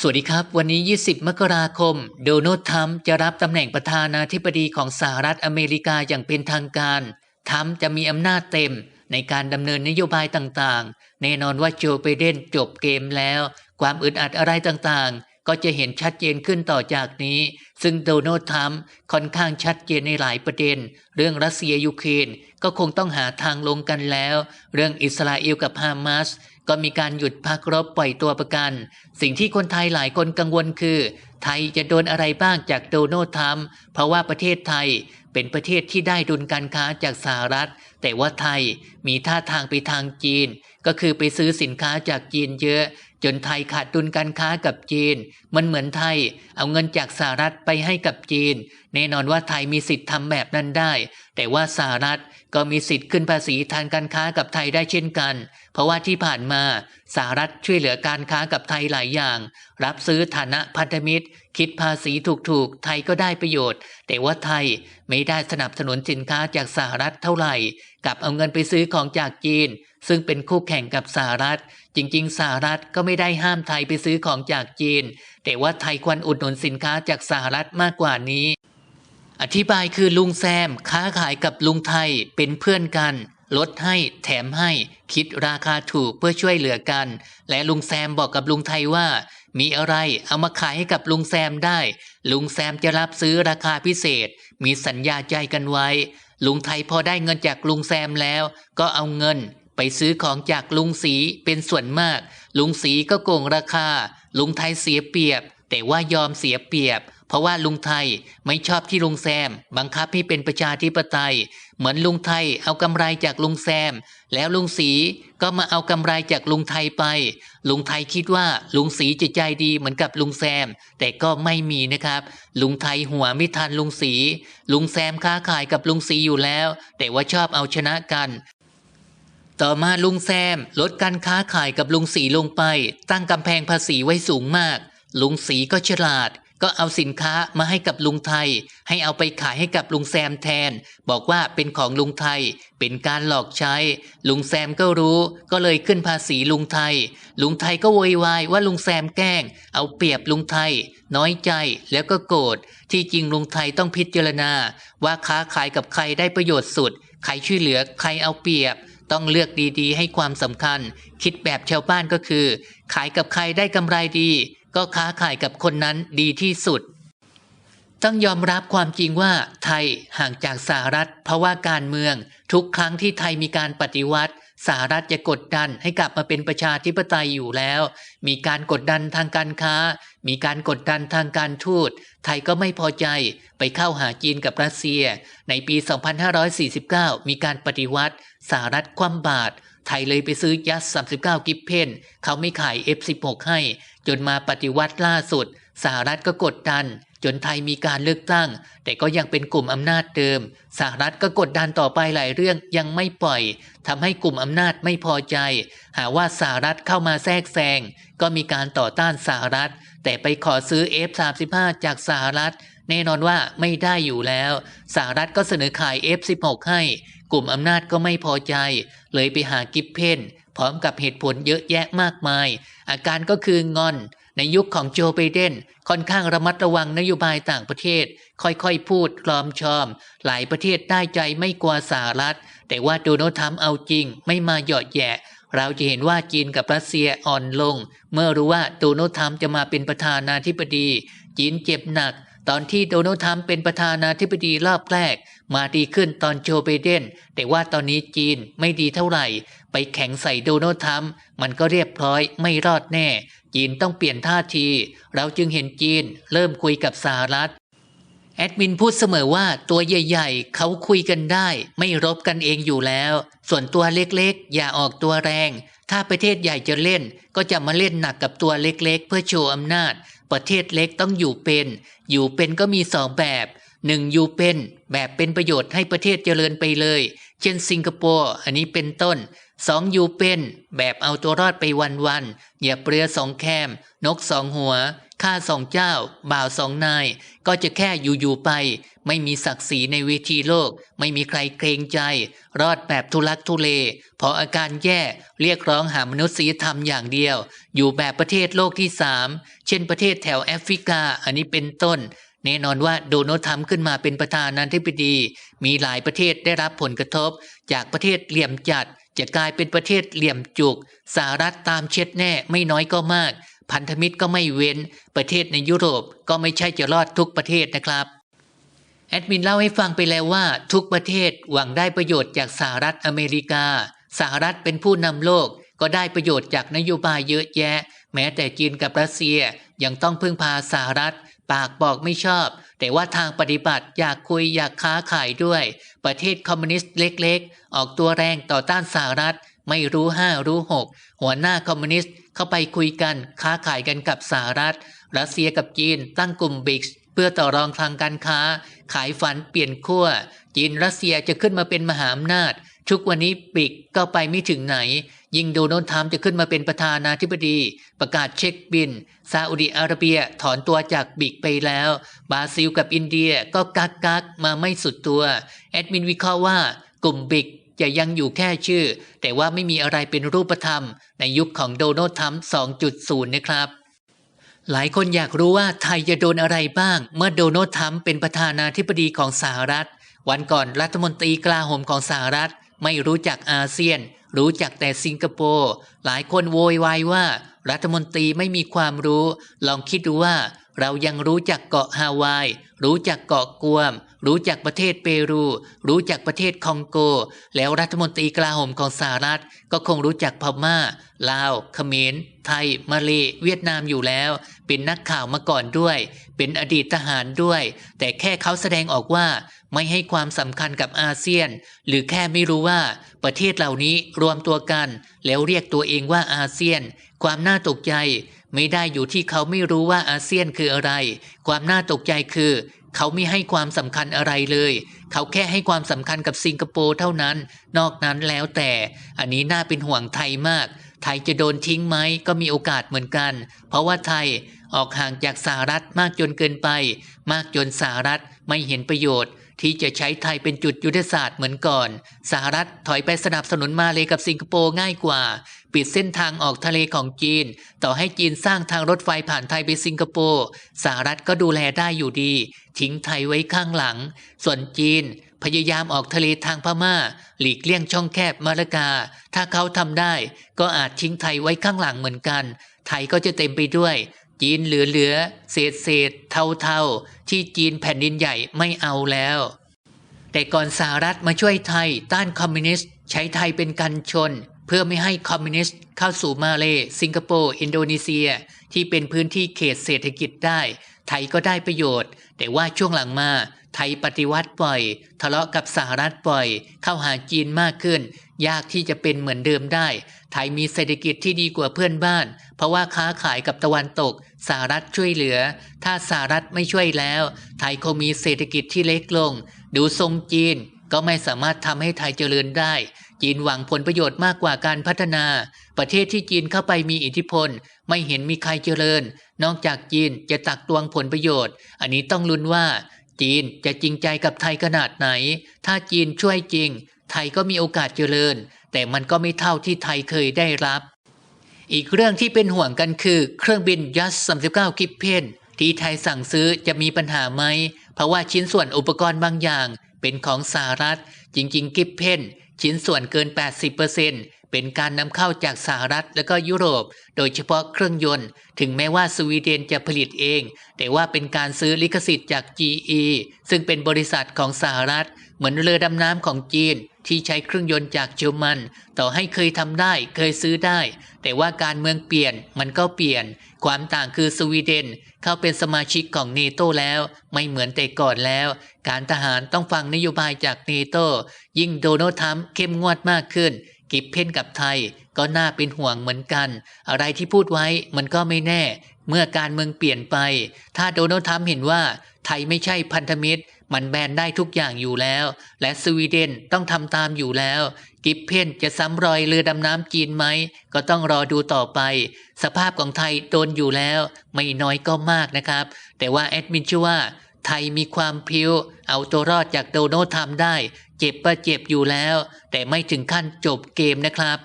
สวัสดีครับ วันนี้ 20 มกราคม โดนัลด์ทรัมป์จะรับตำแหน่งประธานาธิบดีของสหรัฐอเมริกาอย่างเป็นทางการ ทรัมป์จะมีอำนาจเต็มในการดำเนินนโยบายต่างๆ แน่นอนว่าโจไบเดนจบเกมแล้ว ความอึดอัดอะไรต่างๆ ก็จะเห็นชัดเจนขึ้นต่อจากนี้ ซึ่งโดนัลด์ทรัมป์ค่อนข้างชัดเจนในหลายประเด็น เรื่องรัสเซียยูเครนก็คงต้องหาทางลงกันแล้ว เรื่องอิสราเอลกับฮามาสก็มีการหยุดพักรบปล่อยตัวประกัน สิ่งที่คนไทยหลายคนกังวลคือ ไทยจะโดนอะไรบ้างจากโดนัลด์ทรัมป์เพราะว่าประเทศไทยเป็นประเทศที่ได้ดุลการค้าจากสหรัฐ แต่ว่าไทยมีท่าทางไปทางจีน ก็คือไปซื้อสินค้าจากจีนเยอะ จนไทยขาดดุลการค้ากับจีน มันเหมือนไทย เอาเงินจากสหรัฐไปให้กับจีน แน่นอนว่าไทยมีสิทธิ์ทำแบบนั้นได้ แต่ว่าสหรัฐก็มีสิทธิ์ขึ้นภาษีทางการค้ากับไทยได้เช่นกัน เพราะว่าที่ผ่านมาสหรัฐช่วยเหลือการค้ากับไทยหลายอย่าง รับซื้อฐานะพันธมิตร คิดภาษีถูกๆ ไทยก็ได้ประโยชน์ แต่ว่าไทยไม่ได้สนับสนุนสินค้าจากสหรัฐเท่าไหร่ กับเอาเงินไปซื้อของจากจีน ซึ่งเป็นคู่แข่งกับสหรัฐ จริงๆ สหรัฐก็ไม่ได้ห้ามไทยไปซื้อของจากจีน แต่ว่าไทยควรอุดหนุนสินค้าจากสหรัฐมากกว่านี้ อธิบายคือลุงแซม ค้าขายกับลุงไทยเป็นเพื่อนกัน ลดให้แถมให้คิดราคาถูกเพื่อช่วยเหลือกัน และลุงแซมบอกกับลุงไทยว่า มีอะไรเอามาขายให้กับลุงแซมได้ ลุงแซมจะรับซื้อราคาพิเศษ มีสัญญาใจกันไว้ลุงไทยพอได้เงินจากลุงแซมแล้ว ก็เอาเงิน ไปซื้อของจากลุงสีเป็นส่วนมาก ลุงสีก็โกงราคา ลุงไทยเสียเปรียบ แต่ว่ายอมเสียเปรียบ เพราะว่าลุงไทยไม่ชอบที่ลุงแซม บังคับให้เป็นประชาธิปไตย เหมือนลุงไทยเอากำไรจากลุงแซม แล้วลุงสีก็มาเอากำไรจากลุงไทยไป ลุงไทยคิดว่าลุงสีจะใจดีเหมือนกับลุงแซม แต่ก็ไม่มีนะครับ ลุงไทยหัวไม่ทันลุงสี ลุงแซมค้าขายกับลุงสีอยู่แล้ว แต่ว่าชอบเอาชนะกัน ต่อมาลุงแซมลดการค้าขายกับลุงสีลงไป ตั้งกำแพงภาษีไว้สูงมาก ลุงสีก็ฉลาด ก็เอาสินค้ามาให้กับลุงไทย ให้เอาไปขายให้กับลุงแซมแทน บอกว่าเป็นของลุงไทย เป็นการหลอกใช้ ลุงแซมก็รู้ ก็เลยขึ้นภาษีลุงไทย ลุงไทยก็โวยวายว่าลุงแซมแกล้ง เอาเปรียบลุงไทย น้อยใจแล้วก็โกรธที่จริงลุงไทยต้องพิจารณา ว่าค้าขายกับใครได้ประโยชน์สุดใครช่วยเหลือใครเอาเปรียบ ต้องเลือกดีๆ ให้ความสำคัญ คิดแบบชาวบ้านก็คือ ขายกับใครได้กำไรดี ก็ค้าขายกับคนนั้นดีที่สุด ต้องยอมรับความจริงว่าไทยห่างจากสหรัฐ เพราะว่าการเมือง ทุกครั้งที่ไทยมีการปฏิวัติสหรัฐจะกดดันให้กลับมาเป็นประชาธิปไตยอยู่แล้ว มีการกดดันทางการค้า มีการกดดันทางการทูต ไทยก็ไม่พอใจไปเข้าหาจีนกับรัสเซีย ในปี 2549 มีการปฏิวัติสหรัฐคว่ำบาตรไทยเลยไปซื้อยัส 39 กิฟเพนเขาไม่ขาย F16 ให้ จนมาปฏิวัติล่าสุด สหรัฐก็กดดัน จนไทยมีการเลือกตั้ง แต่ก็ยังเป็นกลุ่มอำนาจเดิมสหรัฐก็กดดันต่อไปหลายเรื่องยังไม่ปล่อยทำให้กลุ่มอำนาจไม่พอใจ หาว่าสหรัฐเข้ามาแทรกแซงก็มีการต่อต้านสหรัฐ แต่ไปขอซื้อ F35 จากสหรัฐ แน่นอนว่าไม่ได้อยู่แล้วสหรัฐก็เสนอขาย F16 ให้ กลุ่มอำนาจก็ไม่พอใจ เลยไปหากิฟเพนพร้อมกับเหตุผลเยอะแยะมากมาย อาการก็คืองอน ในยุคของโจไบเดนค่อนข้างระมัดระวังนโยบายต่างประเทศ ค่อยๆ พูดกลอมชอม หลายประเทศได้ใจไม่กลัวสหรัฐ แต่ว่าโดนัลด์ทรัมป์เอาจริง ไม่มาหยาะแยะเราจะเห็นว่าจีนกับรัสเซียอ่อนลง เมื่อรู้ว่าโดนัลด์ทรัมป์จะมาเป็นประธานาธิบดี จีนเจ็บหนัก ตอนที่โดนัลด์ทรัมป์เป็นประธานาธิบดีรอบแรก มาดีขึ้นตอนโจไบเดนแต่ว่าตอนนี้จีนไม่ดีเท่าไหร่ ไปแข่งใส่โดนัลด์ทรัมป์มันก็เรียบร้อยไม่รอดแน่ จีนต้องเปลี่ยนท่าที เราจึงเห็นจีนเริ่มคุยกับสหรัฐ แอดมินพูดเสมอว่าตัวใหญ่ๆ เขาคุยกันได้ ไม่รบกันเองอยู่แล้ว ส่วนตัวเล็กๆ อย่าออกตัวแรง ถ้าประเทศใหญ่จะเล่น ก็จะมาเล่นหนักกับตัวเล็กๆ เพื่อโชว์อำนาจ ประเทศเล็กต้องอยู่เป็น อยู่เป็นก็มีสองแบบหนึ่งอยู่เป็นแบบเป็นประโยชน์ให้ประเทศเจริญไปเลย เช่นสิงคโปร์อันนี้เป็นต้นสองอยู่เป็นแบบเอาตัวรอดไปวันๆอย่าเปลือสองแคม นกสองหัวข้าสองเจ้า บ่าวสองนาย ก็จะแค่อยู่ๆไป ไม่มีศักดิ์ศรีในเวทีโลก ไม่มีใครเกรงใจ รอดแบบทุลักทุเล พออาการแย่เรียกร้องหามนุษยธรรมอย่างเดียว อยู่แบบประเทศโลกที่สามเช่นประเทศแถวแอฟริกาอันนี้เป็นต้น แน่นอนว่าโดนัลด์ทรัมป์ขึ้นมาเป็นประธานาธิบดี มีหลายประเทศได้รับผลกระทบ จากประเทศเหลี่ยมจัด จะกลายเป็นประเทศเหลี่ยมจุกสหรัฐตามเช็ดแน่ไม่น้อยก็มาก พันธมิตรก็ไม่เว้น ประเทศในยุโรปก็ไม่ใช่จะรอดทุกประเทศนะครับแอดมินเล่าให้ฟังไปแล้วว่า ทุกประเทศหวังได้ประโยชน์จากสหรัฐอเมริกา สหรัฐเป็นผู้นำโลกก็ได้ประโยชน์จากนโยบายเยอะแยะ แม้แต่จีนกับรัสเซียยังต้องพึ่งพาสหรัฐ ปากบอกไม่ชอบ แต่ว่าทางปฏิบัติอยากคุยอยากค้าขายด้วย ประเทศคอมมิวนิสต์เล็ก ๆ ออกตัวแรงต่อต้านสหรัฐ ไม่รู้ห้ารู้หกหัวหน้าคอมมิวนิสต์เข้าไปคุยกันค้าขายกันกับสหรัฐ รัสเซียกับจีนตั้งกลุ่มบิกเพื่อต่อรองทางการค้า ขายฝันเปลี่ยนขั้วจีนรัสเซียจะขึ้นมาเป็นมหาอำนาจ ทุกวันนี้บิกก็ไปไม่ถึงไหน ยิ่งโดนัลด์ทรัมป์จะขึ้นมาเป็นประธานาธิบดี ประกาศเช็คบิน ซาอุดิอาระเบียถอนตัวจากบิกไปแล้ว บราซิลกับอินเดียก็กักกักมาไม่สุดตัว แอดมินวิเคราะห์ว่ากลุ่มบิกจะยังอยู่แค่ชื่อ แต่ว่าไม่มีอะไรเป็นรูปธรรม ในยุคของโดนัลด์ทรัมป์ 2.0 นะครับ หลายคนอยากรู้ว่าไทยจะโดนอะไรบ้าง เมื่อโดนัลด์ทรัมป์เป็นประธานาธิบดีของสหรัฐ วันก่อนรัฐมนตรีกลาโหมของสหรัฐ ไม่รู้จักอาเซียน รู้จักแต่สิงคโปร์หลายคนโวยวายว่า รัฐมนตรีไม่มีความรู้ ลองคิดดูว่า เรายังรู้จักเกาะฮาวาย รู้จักเกาะกวม รู้จักประเทศเปรู รู้จักประเทศคองโก แล้วรัฐมนตรีกลาโหมของสหรัฐ ก็คงรู้จักพม่า ลาวเขมร ไทย มาเลเวียดนามอยู่แล้ว เป็นนักข่าวมาก่อนด้วย เป็นอดีตทหารด้วย แต่แค่เขาแสดงออกว่า ไม่ให้ความสำคัญกับอาเซียน หรือแค่ไม่รู้ว่าประเทศเหล่านี้รวมตัวกัน แล้วเรียกตัวเองว่าอาเซียน ความน่าตกใจ ไม่ได้อยู่ที่เขาไม่รู้ว่าอาเซียนคืออะไร ความน่าตกใจคือ เขาไม่ให้ความสำคัญอะไรเลย เขาแค่ให้ความสำคัญกับสิงคโปร์เท่านั้น นอกนั้นแล้วแต่ อันนี้น่าเป็นห่วงไทยมาก ไทยจะโดนทิ้งไหมก็มีโอกาสเหมือนกัน เพราะว่าไทยออกห่างจากสหรัฐมากจนเกินไป มากจนสหรัฐไม่เห็นประโยชน์ ที่จะใช้ไทยเป็นจุดยุทธศาสตร์เหมือนก่อน สหรัฐถอยไปสนับสนุนมาเลยกับสิงคโปร์ง่ายกว่า ปิดเส้นทางออกทะเลของจีน ต่อให้จีนสร้างทางรถไฟผ่านไทยไปสิงคโปร์สหรัฐก็ดูแลได้อยู่ดี ทิ้งไทยไว้ข้างหลัง ส่วนจีน พยายามออกทะเลทางพม่า หลีกเลี่ยงช่องแคบมาลากา ถ้าเขาทำได้ ก็อาจทิ้งไทยไว้ข้างหลังเหมือนกัน ไทยก็จะเต็มไปด้วย จีนเหลือๆเศษเศษเท่าเท่าๆที่จีนแผ่นดินใหญ่ไม่เอาแล้ว แต่ก่อนสหรัฐมาช่วยไทยต้านคอมมิวนิสต์ใช้ไทยเป็นกันชน เพื่อไม่ให้คอมมิวนิสต์เข้าสู่มาเลสิงคโปร์อินโดนีเซีย ที่เป็นพื้นที่เขตเศรษฐกิจได้ ไทยก็ได้ประโยชน์ แต่ว่าช่วงหลังมาไทยปฏิวัติบ่อย ทะเลาะกับสหรัฐบ่อย เข้าหาจีนมากขึ้น ยากที่จะเป็นเหมือนเดิมได้ ไทยมีเศรษฐกิจที่ดีกว่าเพื่อนบ้าน เพราะว่าค้าขายกับตะวันตก สหรัฐช่วยเหลือ ถ้าสหรัฐไม่ช่วยแล้ว ไทยคงมีเศรษฐกิจที่เล็กลง ดูทรงจีนก็ไม่สามารถทำให้ไทยเจริญได้ จีนหวังผลประโยชน์มากกว่าการพัฒนา ประเทศที่จีนเข้าไปมีอิทธิพล ไม่เห็นมีใครเจริญ นอกจากจีนจะตักตวงผลประโยชน์ อันนี้ต้องลุ้นว่า จีนจะจริงใจกับไทยขนาดไหน ถ้าจีนช่วยจริง ไทยก็มีโอกาสเจริญ แต่มันก็ไม่เท่าที่ไทยเคยได้รับ อีกเรื่องที่เป็นห่วงกันคือ เครื่องบินยัส39กิปเพนที่ไทยสั่งซื้อจะมีปัญหาไหม เพราะว่าชิ้นส่วนอุปกรณ์บางอย่าง เป็นของสหรัฐ จริง ๆ กิปเพนชิ้นส่วนเกิน 80%เเป็นการนำเข้าจากสหรัฐและก็ยุโรป โดยเฉพาะเครื่องยนต์ ถึงแม้ว่าสวีเดนจะผลิตเอง แต่ว่าเป็นการซื้อลิขสิทธิ์จาก GE ซึ่งเป็นบริษัทของสหรัฐ เหมือนเรือดำน้ำของจีน ที่ใช้เครื่องยนต์จากเยอรมัน ต่อให้เคยทำได้เคยซื้อได้ แต่ว่าการเมืองเปลี่ยนมันก็เปลี่ยน ความต่างคือสวีเดน เข้าเป็นสมาชิกของเนโตแล้ว ไม่เหมือนแต่ก่อนแล้ว การทหารต้องฟังนโยบายจากเนโตยิ่งโดนัลด์ทรัมป์เข้มงวดมากขึ้น กิบเพนกับไทยก็น่าเป็นห่วงเหมือนกัน อะไรที่พูดไว้มันก็ไม่แน่ เมื่อการเมืองเปลี่ยนไป ถ้าโดนัลด์ทรัมป์เห็นว่าไทยไม่ใช่พันธมิตร มันแบนได้ทุกอย่างอยู่แล้ว และสวีเดนต้องทำตามอยู่แล้ว กิฟเพนจะซ้ำรอยเรือดำน้ำจีนไหม ก็ต้องรอดูต่อไป สภาพของไทยโดนอยู่แล้ว ไม่น้อยก็มากนะครับ แต่ว่าแอดมินชื่อว่าไทยมีความพิ้วเอาตัวรอดจากโดนัลด์ทรัมป์ได้ เจ็บประเจ็บอยู่แล้ว แต่ไม่ถึงขั้นจบเกมนะครับ